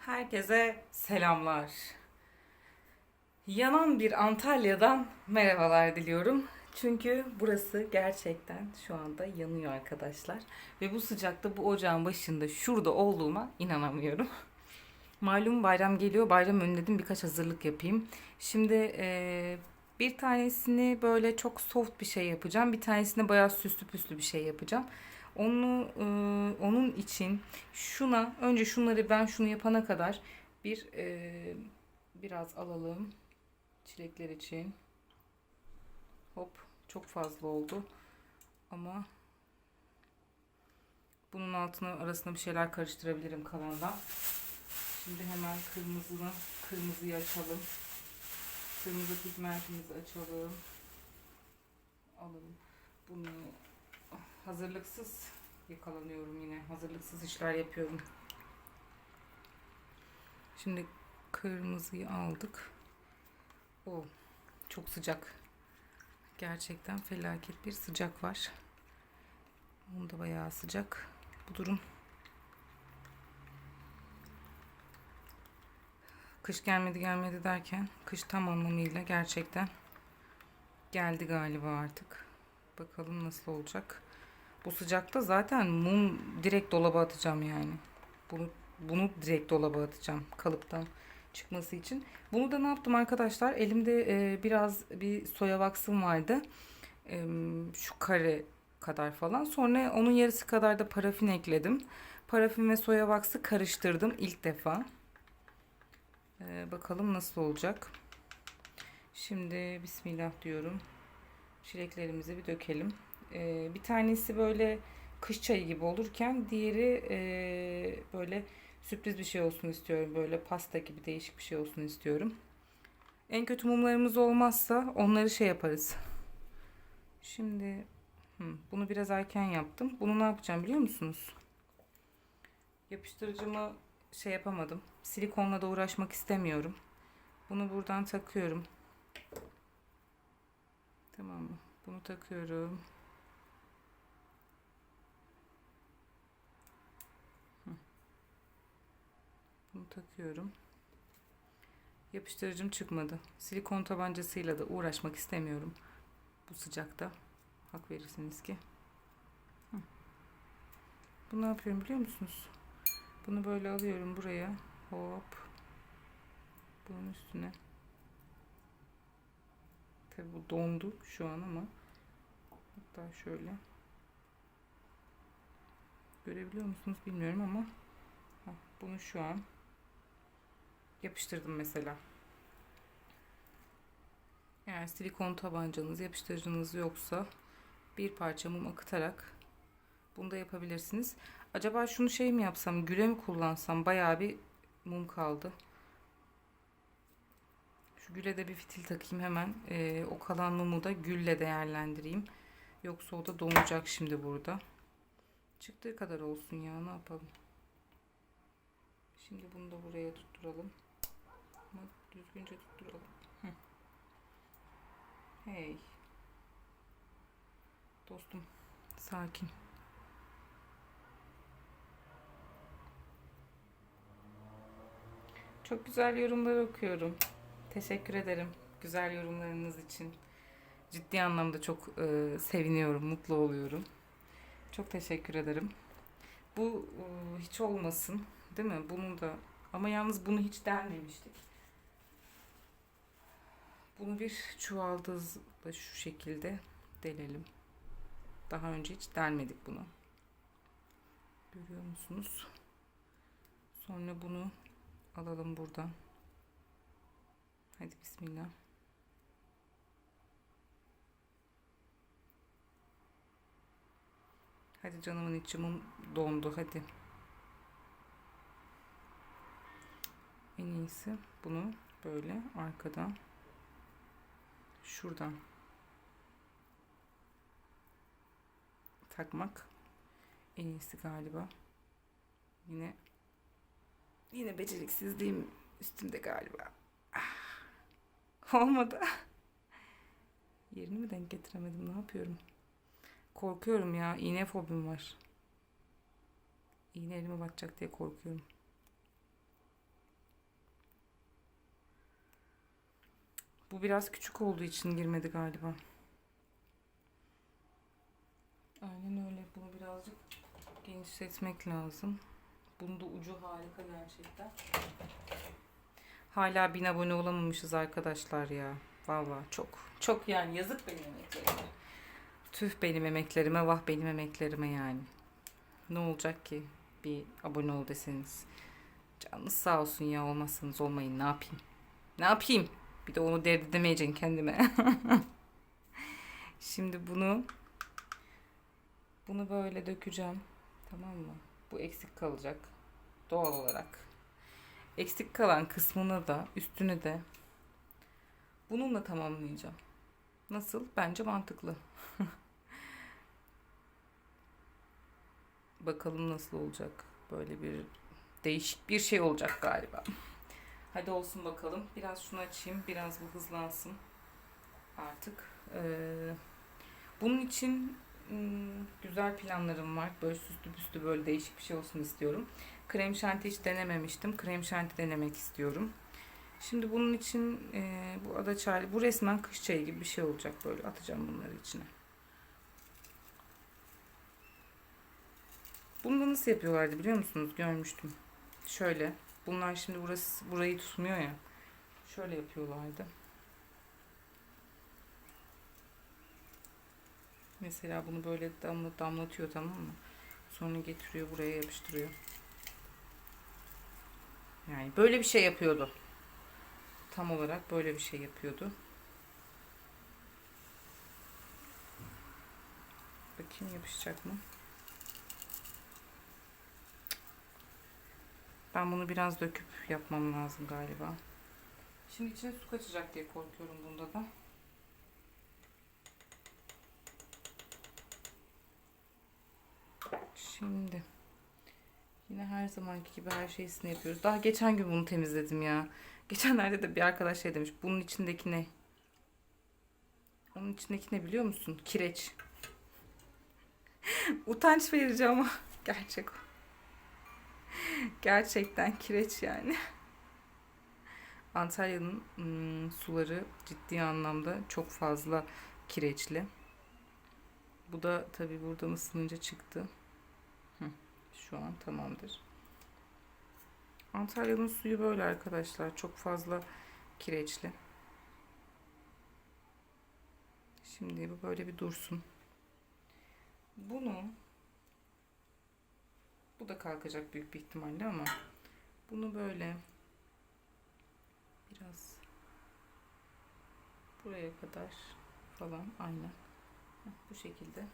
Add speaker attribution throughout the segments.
Speaker 1: Herkese selamlar. Yanan bir Antalya'dan merhabalar diliyorum. Çünkü burası gerçekten şu anda yanıyor arkadaşlar. Ve bu sıcakta bu ocağın başında şurada olduğuma inanamıyorum. Malum bayram geliyor. Bayram önledim birkaç hazırlık yapayım. Şimdi eee, bir tanesini böyle çok soft bir şey yapacağım. Bir tanesini bayağı süslü püslü bir şey yapacağım. Onu eee, onun için şuna önce şunları ben şunu yapana kadar bir eee, biraz alalım çilekler için. Hop çok fazla oldu ama bunun altına arasına bir şeyler karıştırabilirim kalandan. Şimdi hemen kırmızını kırmızıyı açalım. Kırmızı pigmentimizi açalım. Alalım. Bunu hazırlıksız yakalanıyorum yine. Hazırlıksız işler yapıyorum. Şimdi kırmızıyı aldık. O çok sıcak. Gerçekten felaket bir sıcak var. Onun da bayağı sıcak. Bu durum. Kış gelmedi gelmedi derken kış tam anlamıyla gerçekten geldi galiba artık. Bakalım nasıl olacak. Bu sıcakta zaten mum direkt dolaba atacağım yani. Bunu bunu direkt dolaba atacağım kalıptan çıkması için. Bunu da ne yaptım arkadaşlar? Elimde e, biraz bir soya vaksım vardı. E, şu kare kadar falan. Sonra onun yarısı kadar da parafin ekledim. Parafin ve soya vaksı karıştırdım ilk defa. E, bakalım nasıl olacak. Şimdi bismillah diyorum. Çileklerimizi bir dökelim. E, bir tanesi böyle kış çayı gibi olurken diğeri e, böyle sürpriz bir şey olsun istiyorum. Böyle pasta gibi değişik bir şey olsun istiyorum. En kötü mumlarımız olmazsa onları şey yaparız. Şimdi hı, bunu biraz erken yaptım. Bunu ne yapacağım biliyor musunuz? Yapıştırıcımı şey yapamadım. Silikonla da uğraşmak istemiyorum. Bunu buradan takıyorum. Tamam mı? Bunu takıyorum. Bunu takıyorum. Yapıştırıcım çıkmadı. Silikon tabancasıyla da uğraşmak istemiyorum. Bu sıcakta. Hak verirsiniz ki. Bunu ne yapıyorum biliyor musunuz? Bunu böyle alıyorum buraya. Hop. Bunun üstüne. Tabi bu dondu şu an ama. Hatta şöyle. Görebiliyor musunuz bilmiyorum ama. Bunu şu an yapıştırdım mesela. Eğer silikon tabancanız, yapıştırıcınız yoksa bir parça mum akıtarak bunu da yapabilirsiniz. Acaba şunu şey mi yapsam, güle mi kullansam? Bayağı bir mum kaldı. Şu güle de bir fitil takayım hemen. Ee, o kalan mumu da gülle değerlendireyim. Yoksa o da donacak şimdi burada. Çıktığı kadar olsun ya ne yapalım. Şimdi bunu da buraya tutturalım. Ama düzgünce tutturalım. Hey. Dostum sakin. Çok güzel yorumlar okuyorum. Teşekkür ederim güzel yorumlarınız için. Ciddi anlamda çok e, seviniyorum, mutlu oluyorum. Çok teşekkür ederim. Bu e, hiç olmasın, değil mi? Bunu da ama yalnız bunu hiç delmemiştik. Bunu bir çuvaldızla şu şekilde delelim. Daha önce hiç delmedik bunu. Görüyor musunuz? Sonra bunu alalım buradan. Hadi bismillah. Hadi canımın içi mum dondu hadi. En iyisi bunu böyle arkadan şuradan takmak en iyisi galiba. Yine yine beceriksizliğim üstümde galiba. Olmadı. Yerini mi denk getiremedim? Ne yapıyorum? Korkuyorum ya. İğne fobim var. İğne elime batacak diye korkuyorum. Bu biraz küçük olduğu için girmedi galiba. Aynen öyle. Bunu birazcık genişletmek lazım. Bunun da ucu harika gerçekten. Hala bin abone olamamışız arkadaşlar ya. Vallahi çok. Çok yani yazık benim emeklerime. Tüh benim emeklerime, vah benim emeklerime yani. Ne olacak ki bir abone ol deseniz. Canınız sağ olsun ya olmazsanız olmayın ne yapayım. Ne yapayım? Bir de onu derdi demeyeceksin kendime. Şimdi bunu bunu böyle dökeceğim. Tamam mı? Bu eksik kalacak. Doğal olarak. Eksik kalan kısmını da üstünü de bununla tamamlayacağım. Nasıl? Bence mantıklı. Bakalım nasıl olacak. Böyle bir değişik bir şey olacak galiba. Hadi olsun bakalım. Biraz şunu açayım. Biraz bu hızlansın. Artık. Ee, bunun için güzel planlarım var. Böyle süslü püslü böyle değişik bir şey olsun istiyorum. Krem şanti hiç denememiştim. Krem şanti denemek istiyorum. Şimdi bunun için e, bu ada çayı, bu resmen kış çayı gibi bir şey olacak böyle. Atacağım bunları içine. Bunu da nasıl yapıyorlardı biliyor musunuz? Görmüştüm. Şöyle. Bunlar şimdi burası burayı tutmuyor ya. Şöyle yapıyorlardı. Mesela bunu böyle damla, damlatıyor tamam mı? Sonra getiriyor buraya yapıştırıyor. Yani böyle bir şey yapıyordu. Tam olarak böyle bir şey yapıyordu. Bakayım yapışacak mı? Ben bunu biraz döküp yapmam lazım galiba. Şimdi içine su kaçacak diye korkuyorum bunda da. Şimdi yine her zamanki gibi her şeysini yapıyoruz. Daha geçen gün bunu temizledim ya. Geçenlerde de bir arkadaş şey demiş. Bunun içindeki ne? Onun içindeki ne biliyor musun? Kireç. Utanç verici ama gerçek o. Gerçekten kireç yani. Antalya'nın ım, suları ciddi anlamda çok fazla kireçli. Bu da tabi buradan ısınınca çıktı. Şu an tamamdır. Antalya'nın suyu böyle arkadaşlar. Çok fazla kireçli. Şimdi bu böyle bir dursun. Bunu bu da kalkacak büyük bir ihtimalle ama bunu böyle biraz buraya kadar falan aynen bu şekilde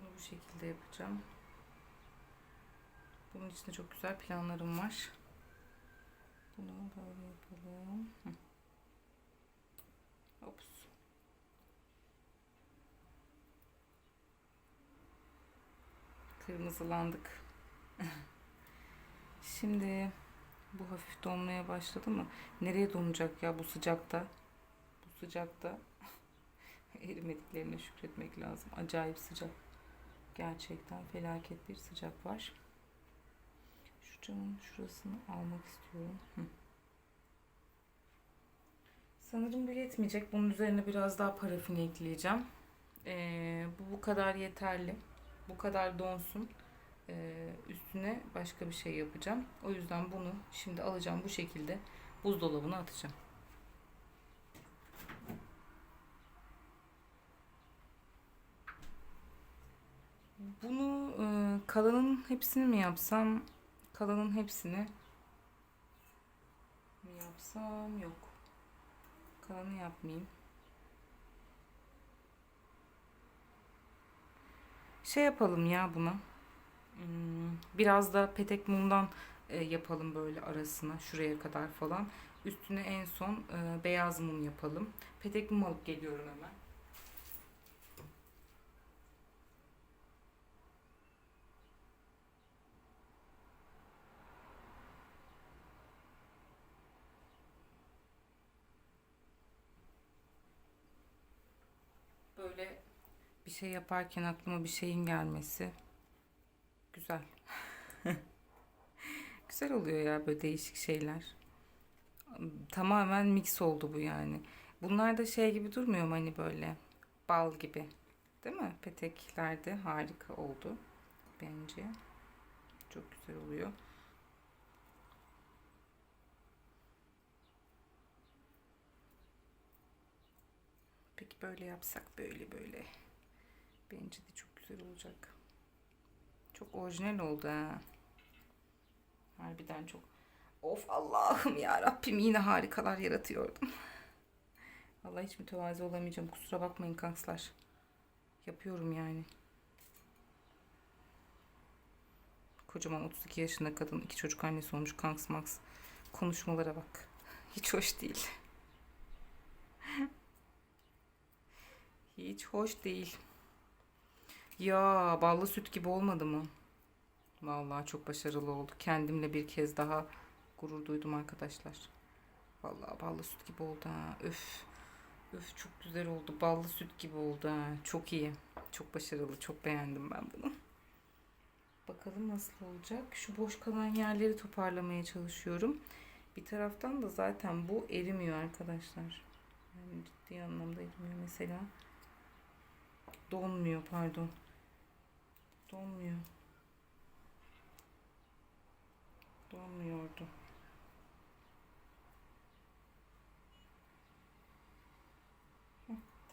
Speaker 1: bunu bu şekilde yapacağım. Bunun içinde çok güzel planlarım var. Bunu böyle yapalım. Ops. Kırmızılandık. Şimdi bu hafif donmaya başladı mı? Nereye donacak ya bu sıcakta? Bu sıcakta erimediklerine şükretmek lazım. Acayip sıcak. Gerçekten felaket bir sıcak var. Şu camın şurasını almak istiyorum. Hı. Sanırım bu yetmeyecek. Bunun üzerine biraz daha parafin ekleyeceğim. Ee, bu bu kadar yeterli. Bu kadar donsun. Ee, üstüne başka bir şey yapacağım. O yüzden bunu şimdi alacağım bu şekilde buzdolabına atacağım. Bunu e, kalanın hepsini mi yapsam? Kalanın hepsini mi yapsam? Yok. Kalanı yapmayayım. Şey yapalım ya buna. Hmm, Biraz da petek mumdan e, yapalım böyle arasına şuraya kadar falan. Üstüne en son e, beyaz mum yapalım. Petek mum alıp geliyorum hemen. Böyle bir şey yaparken aklıma bir şeyin gelmesi güzel. Güzel oluyor ya böyle değişik şeyler. Tamamen mix oldu bu yani. Bunlar da şey gibi durmuyor mu hani böyle bal gibi. Değil mi? Petekler de harika oldu bence. Çok güzel oluyor. Peki böyle yapsak böyle böyle. Bence de çok güzel olacak. Çok orijinal oldu ha. Harbiden çok. Of Allah'ım ya Rabbim yine harikalar yaratıyordum. Vallahi hiç mütevazi olamayacağım. Kusura bakmayın kankslar. Yapıyorum yani. Kocaman 32 yaşında kadın, iki çocuk annesi olmuş kanks maks. Konuşmalara bak. Hiç hoş değil. Hiç hoş değil. Ya ballı süt gibi olmadı mı? Vallahi çok başarılı oldu. Kendimle bir kez daha gurur duydum arkadaşlar. Vallahi ballı süt gibi oldu ha. Öf. Öf çok güzel oldu. Ballı süt gibi oldu ha. Çok iyi. Çok başarılı. Çok beğendim ben bunu. Bakalım nasıl olacak. Şu boş kalan yerleri toparlamaya çalışıyorum. Bir taraftan da zaten bu erimiyor arkadaşlar. Yani ciddi anlamda erimiyor mesela. Donmuyor pardon. Donmuyor. Donmuyordu.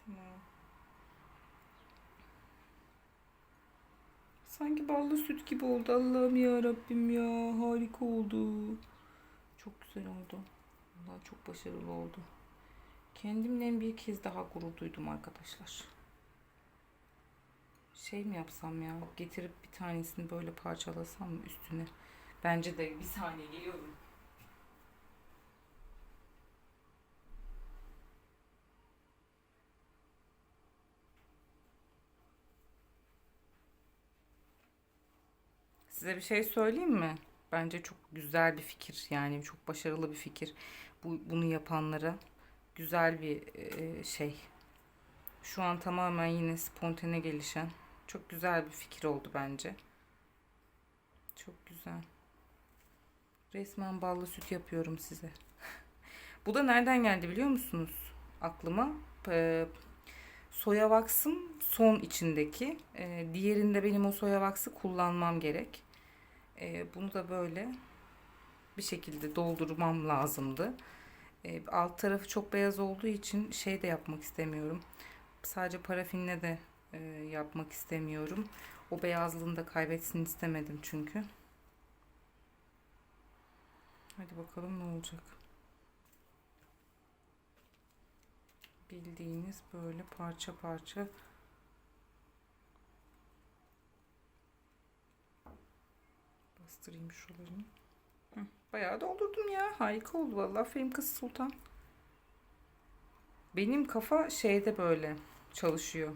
Speaker 1: Tamam. Sanki ballı süt gibi oldu. Allah'ım ya Rabbim ya. Harika oldu. Çok güzel oldu. Vallahi çok başarılı oldu. Kendimle bir kez daha gurur duydum arkadaşlar. Şey mi yapsam ya? Getirip bir tanesini böyle parçalasam mı üstüne? Bence de bir saniye geliyorum. Size bir şey söyleyeyim mi? Bence çok güzel bir fikir. Yani çok başarılı bir fikir. Bu, bunu yapanlara güzel bir e, şey. Şu an tamamen yine spontane gelişen çok güzel bir fikir oldu bence. Çok güzel. Resmen ballı süt yapıyorum size. Bu da nereden geldi biliyor musunuz? Aklıma. Soya vaksım son içindeki. Ee, diğerinde benim o soya vaksı kullanmam gerek. Ee, bunu da böyle bir şekilde doldurmam lazımdı. Ee, alt tarafı çok beyaz olduğu için şey de yapmak istemiyorum. Sadece parafinle de e, yapmak istemiyorum. O beyazlığını da kaybetsin istemedim çünkü. Hadi bakalım ne olacak. Bildiğiniz böyle parça parça bastırayım şuralarını. Bayağı doldurdum ya. Harika oldu vallahi. Aferin kız Sultan. Benim kafa şeyde böyle çalışıyor.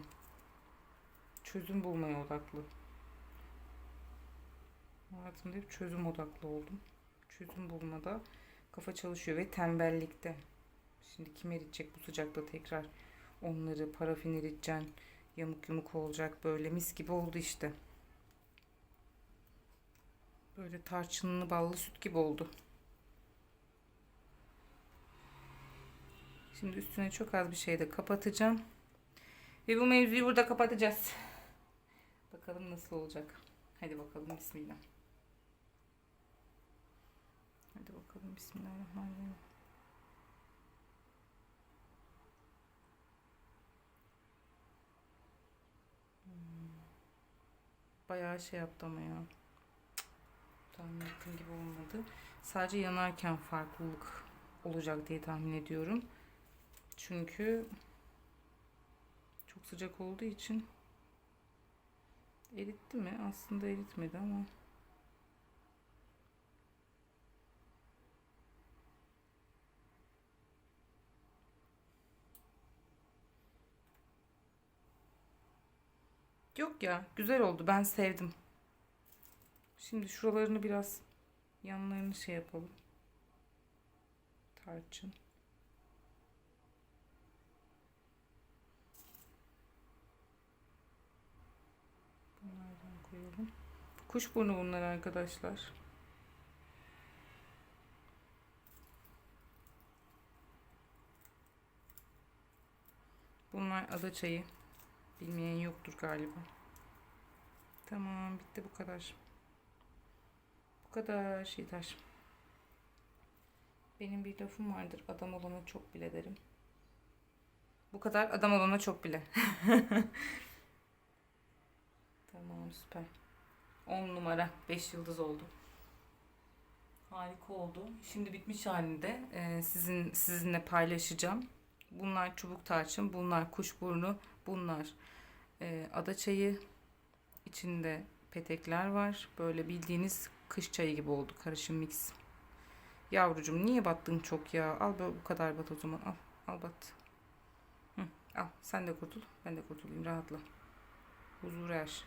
Speaker 1: Çözüm bulmaya odaklı. Hayatımda hep çözüm odaklı oldum. Çözüm bulmada kafa çalışıyor ve tembellikte. Şimdi kim eritecek bu sıcakta tekrar onları parafin eriteceksin. Yamuk yumuk olacak böyle mis gibi oldu işte. Böyle tarçınlı ballı süt gibi oldu. Şimdi üstüne çok az bir şey de kapatacağım. Ve bu mevzuyu burada kapatacağız. Bakalım nasıl olacak. Hadi bakalım bismillah. Hadi bakalım bismillahirrahmanirrahim. Hmm. Bayağı şey yaptı ama ya. Tahmin ettiğim gibi olmadı. Sadece yanarken farklılık olacak diye tahmin ediyorum. Çünkü çok sıcak olduğu için eritti mi? Aslında eritmedi ama Yok ya, güzel oldu. Ben sevdim. Şimdi şuralarını biraz yanlarını şey yapalım. Tarçın. Kuş Kuşburnu bunlar arkadaşlar. Bunlar ada çayı. Bilmeyen yoktur galiba. Tamam bitti bu kadar. Bu kadar yeter. Benim bir lafım vardır. Adam olana çok bile derim. Bu kadar adam olana çok bile. tamam süper. 10 numara 5 yıldız oldu. Harika oldu. Şimdi bitmiş halinde e, sizin sizinle paylaşacağım. Bunlar çubuk tarçın, bunlar kuşburnu, bunlar e, ada çayı. İçinde petekler var. Böyle bildiğiniz kış çayı gibi oldu. Karışım mix. Yavrucum niye battın çok ya? Al böyle bu kadar bat o zaman. Al. Al bat. Hı, al. Sen de kurtul. Ben de kurtulayım. Rahatla. Huzur er.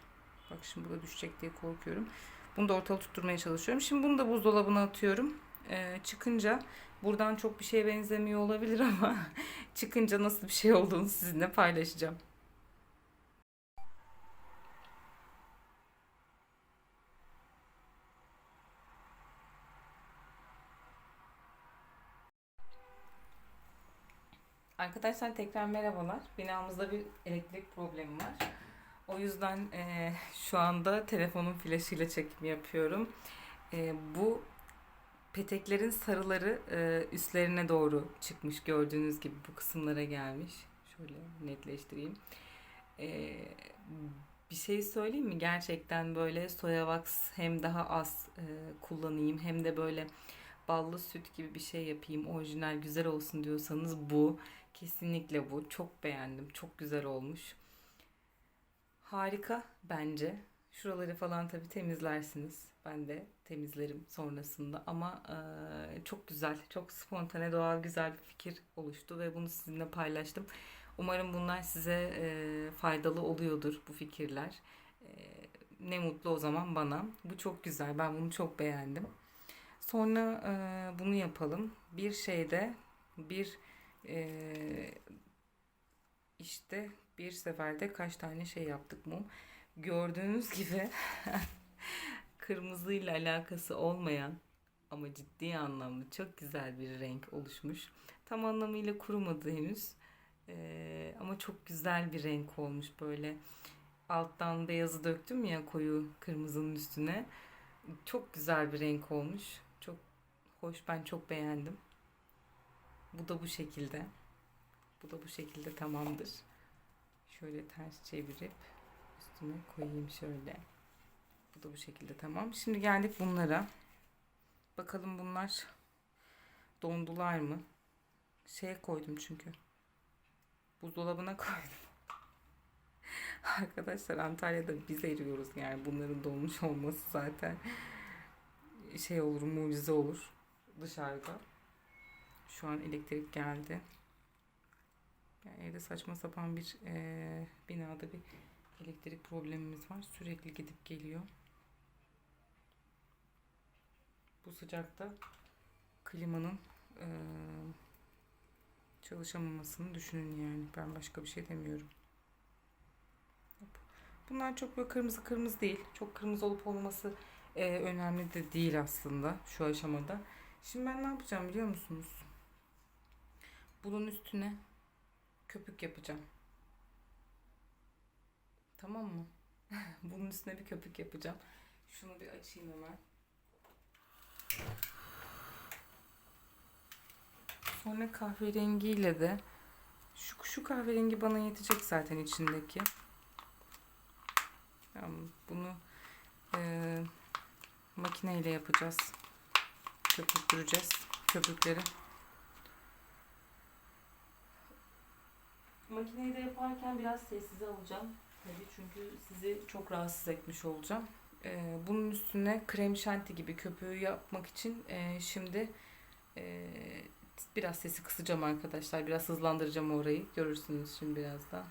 Speaker 1: Bak şimdi bu da düşecek diye korkuyorum. Bunu da ortalı tutturmaya çalışıyorum. Şimdi bunu da buzdolabına atıyorum. Ee, çıkınca buradan çok bir şeye benzemiyor olabilir ama çıkınca nasıl bir şey olduğunu sizinle paylaşacağım. Arkadaşlar tekrar merhabalar. Binamızda bir elektrik problemi var. O yüzden eee, şu anda telefonun flaşıyla çekim yapıyorum. Eee, bu peteklerin sarıları eee, üstlerine doğru çıkmış. Gördüğünüz gibi bu kısımlara gelmiş. Şöyle netleştireyim. Eee, bir şey söyleyeyim mi? Gerçekten böyle soya wax hem daha az eee, kullanayım hem de böyle ballı süt gibi bir şey yapayım. Orijinal güzel olsun diyorsanız bu. Kesinlikle bu. Çok beğendim. Çok güzel olmuş. Harika bence. Şuraları falan tabii temizlersiniz. Ben de temizlerim sonrasında ama eee, çok güzel, çok spontane, doğal, güzel bir fikir oluştu ve bunu sizinle paylaştım. Umarım bunlar size eee, faydalı oluyordur bu fikirler. Eee, ne mutlu o zaman bana. Bu çok güzel. Ben bunu çok beğendim. Sonra eee, bunu yapalım. Bir şeyde bir eee, işte bir seferde kaç tane şey yaptık mum. Gördüğünüz gibi kırmızıyla alakası olmayan ama ciddi anlamda çok güzel bir renk oluşmuş. Tam anlamıyla kurumadı henüz. Ee, ama çok güzel bir renk olmuş böyle. Alttan beyazı döktüm ya koyu kırmızının üstüne. Çok güzel bir renk olmuş. Çok hoş ben çok beğendim. Bu da bu şekilde. Bu da bu şekilde tamamdır. Şöyle ters çevirip üstüne koyayım şöyle. Bu da bu şekilde tamam. Şimdi geldik bunlara. Bakalım bunlar dondular mı? Şeye koydum çünkü. Buzdolabına koydum. Arkadaşlar Antalya'da biz eriyoruz yani bunların donmuş olması zaten şey olur mucize olur dışarıda. Şu an elektrik geldi. Yani evde saçma sapan bir eee, binada bir elektrik problemimiz var. Sürekli gidip geliyor. Bu sıcakta klimanın eee, çalışamamasını düşünün yani. Ben başka bir şey demiyorum. Bunlar çok böyle kırmızı kırmızı değil. Çok kırmızı olup olması eee, önemli de değil aslında şu aşamada. Şimdi ben ne yapacağım biliyor musunuz? Bunun üstüne köpük yapacağım. Tamam mı? Bunun üstüne bir köpük yapacağım. Şunu bir açayım hemen. Sonra kahverengiyle de şu, şu kahverengi bana yetecek zaten içindeki. Tamam, bunu eee makineyle yapacağız. Köpürtüreceğiz köpükleri. Makineyi de yaparken biraz sessize alacağım. Tabii çünkü sizi çok rahatsız etmiş olacağım. Ee, bunun üstüne krem şanti gibi köpüğü yapmak için e, şimdi e, biraz sesi kısacağım arkadaşlar. Biraz hızlandıracağım orayı. Görürsünüz şimdi birazdan.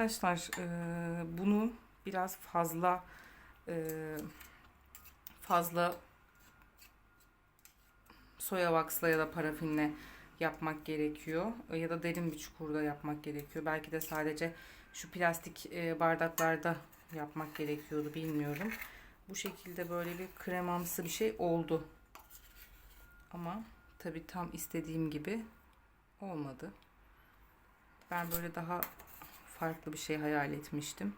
Speaker 1: Arkadaşlar e, bunu biraz fazla e, fazla soya wax'la ya da parafinle yapmak gerekiyor. Ya da derin bir çukurda yapmak gerekiyor. Belki de sadece şu plastik e, bardaklarda yapmak gerekiyordu bilmiyorum. Bu şekilde böyle bir kremamsı bir şey oldu. Ama tabii tam istediğim gibi olmadı. Ben böyle daha farklı bir şey hayal etmiştim.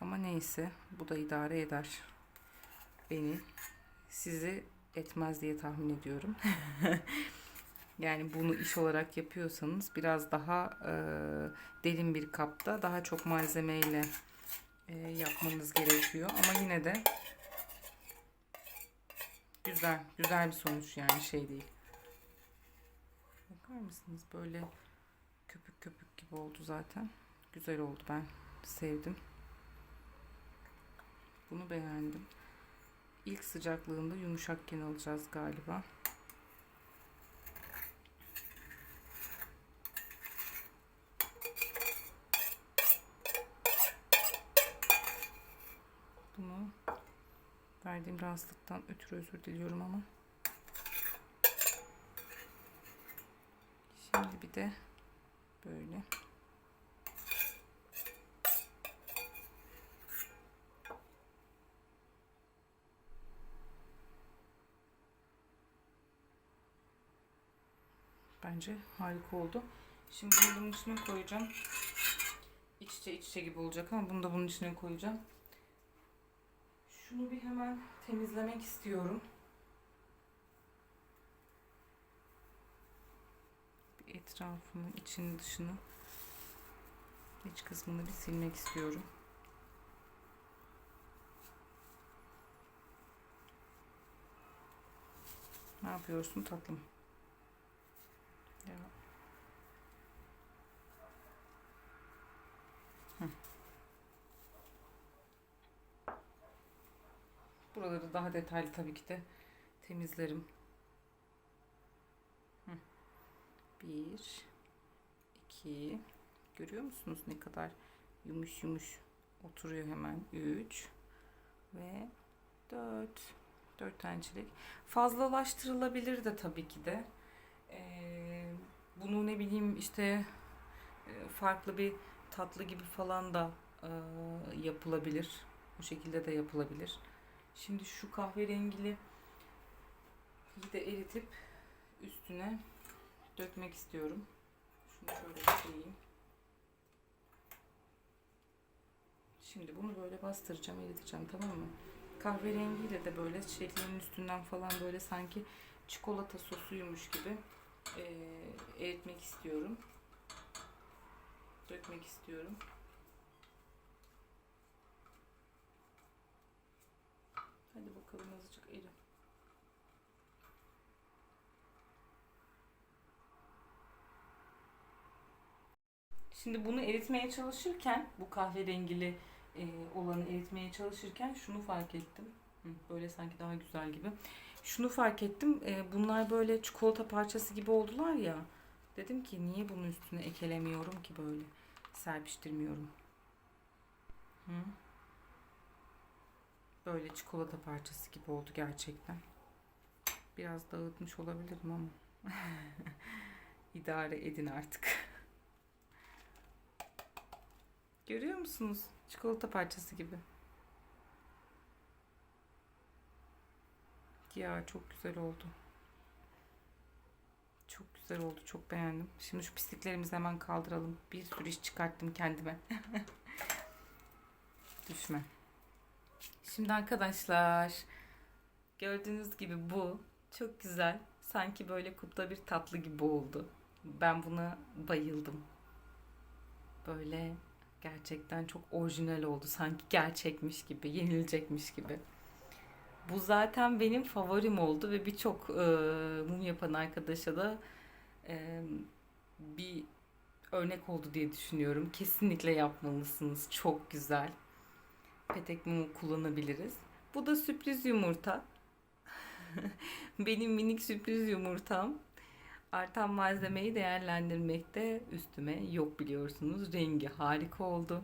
Speaker 1: Ama neyse bu da idare eder beni. Sizi etmez diye tahmin ediyorum. yani bunu iş olarak yapıyorsanız biraz daha e, derin bir kapta daha çok malzemeyle e, yapmanız gerekiyor. Ama yine de güzel, güzel bir sonuç yani şey değil. Bakar mısınız böyle köpük köpük gibi oldu zaten. Güzel oldu ben sevdim. Bunu beğendim. İlk sıcaklığında yumuşakken alacağız galiba. Bunu verdiğim rahatsızlıktan ötürü özür diliyorum ama. Şimdi bir de böyle. Bence harika oldu. Şimdi bunu bunun içine koyacağım. İç içe iç içe gibi olacak ama bunu da bunun içine koyacağım. Şunu bir hemen temizlemek istiyorum. Bir etrafını, içini, dışını, iç kısmını bir silmek istiyorum. Ne yapıyorsun tatlım? Hı. Buraları daha detaylı tabii ki de temizlerim. Hı. Bir, iki. Görüyor musunuz ne kadar yumuş yumuş oturuyor hemen. Üç ve dört. Dört tanecik. Fazlalaştırılabilir de tabii ki de. Ee, bunu ne bileyim işte e, farklı bir tatlı gibi falan da e, yapılabilir. Bu şekilde de yapılabilir. Şimdi şu kahverengili de eritip üstüne dökmek istiyorum. Şunu şöyle koyayım. Şimdi bunu böyle bastıracağım, eriteceğim tamam mı? Kahverengiyle de böyle çiçeklerin üstünden falan böyle sanki çikolata sosuymuş gibi e, eritmek istiyorum. Dökmek istiyorum. Hadi bakalım azıcık eri. Şimdi bunu eritmeye çalışırken bu kahverengili e, olanı eritmeye çalışırken şunu fark ettim. Böyle sanki daha güzel gibi. Şunu fark ettim. e, bunlar böyle çikolata parçası gibi oldular ya. Dedim ki niye bunun üstüne ekelemiyorum ki böyle. Serpiştirmiyorum. Hı. Böyle çikolata parçası gibi oldu gerçekten. Biraz dağıtmış olabilirim ama. İdare edin artık. Görüyor musunuz? Çikolata parçası gibi. Ya çok güzel oldu. Çok güzel oldu. Çok beğendim. Şimdi şu pisliklerimizi hemen kaldıralım. Bir sürü iş çıkarttım kendime. Düşme. Şimdi arkadaşlar gördüğünüz gibi bu çok güzel. Sanki böyle kupta bir tatlı gibi oldu. Ben buna bayıldım. Böyle gerçekten çok orijinal oldu. Sanki gerçekmiş gibi, yenilecekmiş gibi. Bu zaten benim favorim oldu ve birçok e, mum yapan arkadaşa da e, bir örnek oldu diye düşünüyorum. Kesinlikle yapmalısınız. Çok güzel. Petek mumu kullanabiliriz. Bu da sürpriz yumurta. benim minik sürpriz yumurtam. Artan malzemeyi değerlendirmekte üstüme yok biliyorsunuz. Rengi harika oldu.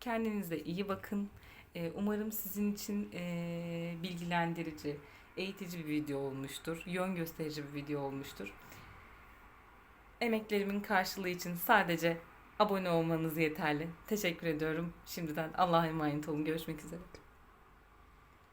Speaker 1: Kendinize iyi bakın. Ee, Umarım sizin için e, bilgilendirici, eğitici bir video olmuştur. Yön gösterici bir video olmuştur. Emeklerimin karşılığı için sadece abone olmanız yeterli. Teşekkür ediyorum. Şimdiden Allah'a emanet olun. Görüşmek üzere.